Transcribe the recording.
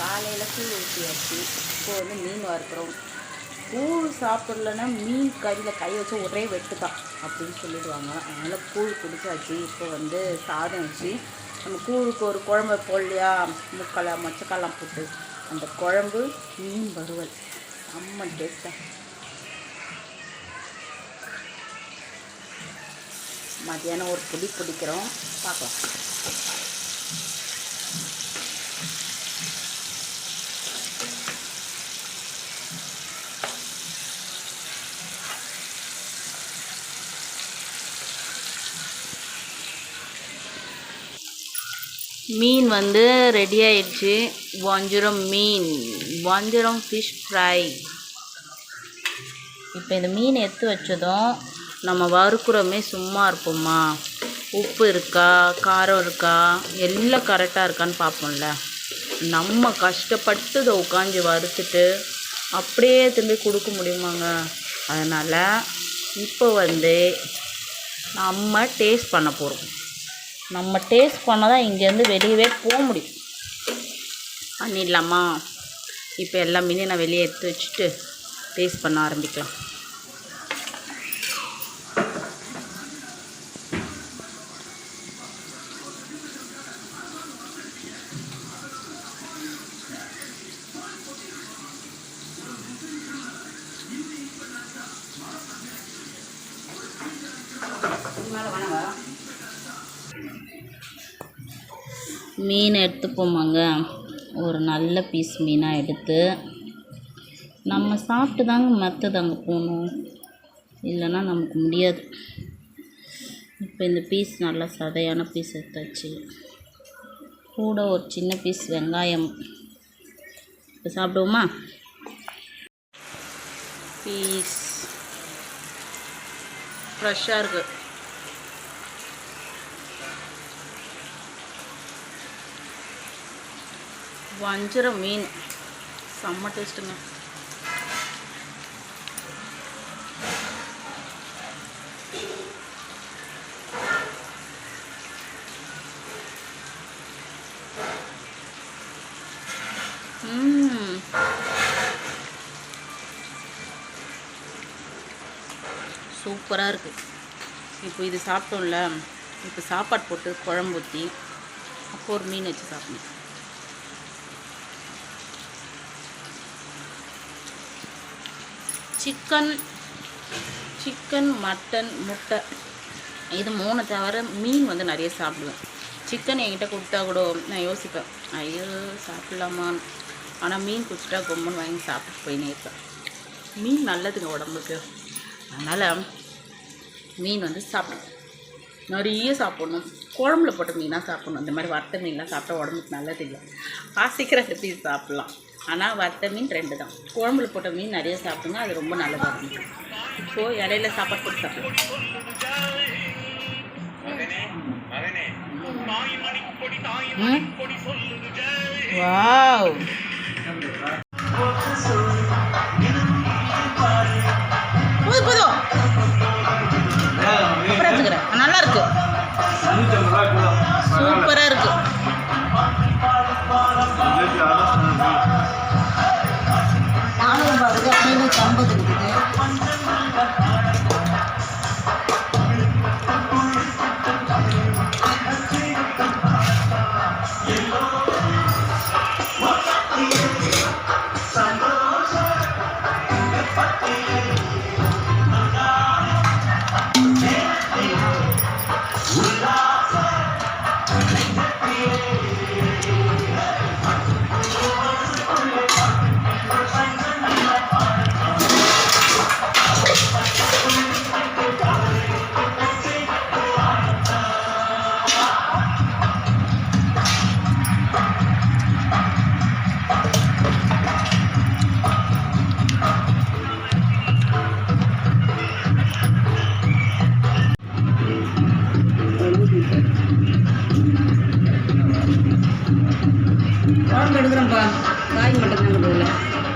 காலையில் கூழ் ஊற்றியாச்சு இப்போ வந்து மீன் வறுக்கிறோம். கூழ் சாப்பிட்லன்னா மீன் கறியில் கை வச்சு ஒரே வெட்டு தான் அப்படின்னு சொல்லிடுவாங்க. அதனால் கூழ் குடிச்சாச்சு. இப்போ வந்து சாதம் வச்சு நம்ம கூழுக்கு ஒரு குழம்பு போடலையா முக்கலை மொச்சக்காலாம் போட்டு அந்த குழம்பு மீன் வறுவல். செம்ம டேஸ்ட்டாக மத்தியானம் ஒரு புளி பிடிக்கிறோம். பார்க்கலாம். மீன் வந்து ரெடி ஆயிடுச்சு. வஞ்சிரம் மீன். வஞ்சிரம் ஃபிஷ் ஃப்ரை இப்போ இந்த மீன் எடுத்து வச்சதும் நம்ம வறுக்கிறோமே சும்மா இருப்போம்மா உப்பு இருக்கா? காரம் இருக்கா? எல்லாம் கரெக்டாக இருக்கான்னு பார்ப்போம்ல. நம்ம கஷ்டப்பட்டு இதை உட்காந்து வறுத்துட்டு அப்படியே திரும்பி கொடுக்க முடியுமாங்க? அதனால் இப்போ வந்து நம்ம டேஸ்ட் பண்ண போகிறோம் நம்ம டேஸ்ட் பண்ணால் தான் இங்கேருந்து வெளியவே போக முடியும். பண்ணிடலாமா? இப்போ எல்லா மீனையும் நான் வெளியே எடுத்து வச்சுட்டு டேஸ்ட் பண்ண ஆரம்பிக்கலாம். மீன் எடுத்துப்போமாங்க. ஒரு நல்ல பீஸ் மீனாக எடுத்து நம்ம சாப்பிட்டு தாங்க மற்றது அங்கே போகணும் இல்லைன்னா நமக்கு முடியாது. இப்போ இந்த பீஸ் நல்லா சதையான பீஸ் எடுத்தாச்சு. கூட ஒரு சின்ன பீஸ் வெங்காயம். இப்போ சாப்பிடுவோமா? பீஸ் ஃப்ரெஷ்ஷாக இருக்குது வஞ்சரம் மீன். செம்ம டேஸ்ட்டுங்க. சூப்பராக இருக்குது இப்போ இது சாப்பிட்டோம்ல. இப்போ சாப்பாடு போட்டு குழம்பு ஊற்றி அப்போ ஒரு மீன் வச்சு சாப்பிடணும். சிக்கன் சிக்கன் மட்டன் முட்டை. இது மூணு தவிர மீன் வந்து நிறைய சாப்பிடுவேன். சிக்கன் என்கிட்ட கொடுத்தா கூட நான் யோசிப்பேன் ஐயோ சாப்பிட்லாமான்னு ஆனால் மீன் குடிச்சிட்டா கொம்பன் வாங்கி சாப்பிட்டு போயினே இருப்பேன். மீன் நல்லதுங்க உடம்புக்கு. அதனால் மீன் வந்து சாப்பிடும் நிறைய சாப்பிடணும். குழம்புல போட்ட மீனாக சாப்பிடணும். இந்த மாதிரி வறுத்த மீன்லாம் சாப்பிட்டா உடம்புக்கு நல்லது இல்லை. ஆசைக்கிற ரெசிபி சாப்பிட்லாம். ஆனால் வறுத்த மீன் ரெண்டு தான். குழம்புல போட்ட மீன் நிறைய சாப்பிடுங்க அது ரொம்ப நல்லதாக இருக்கும். ஸோ இடையில சாப்பாடு போட்டு வாவ். போதும் போதும் நல்லா இருக்கு. சூப்பராக இருக்கு. காய் மட்டும்தான் தான்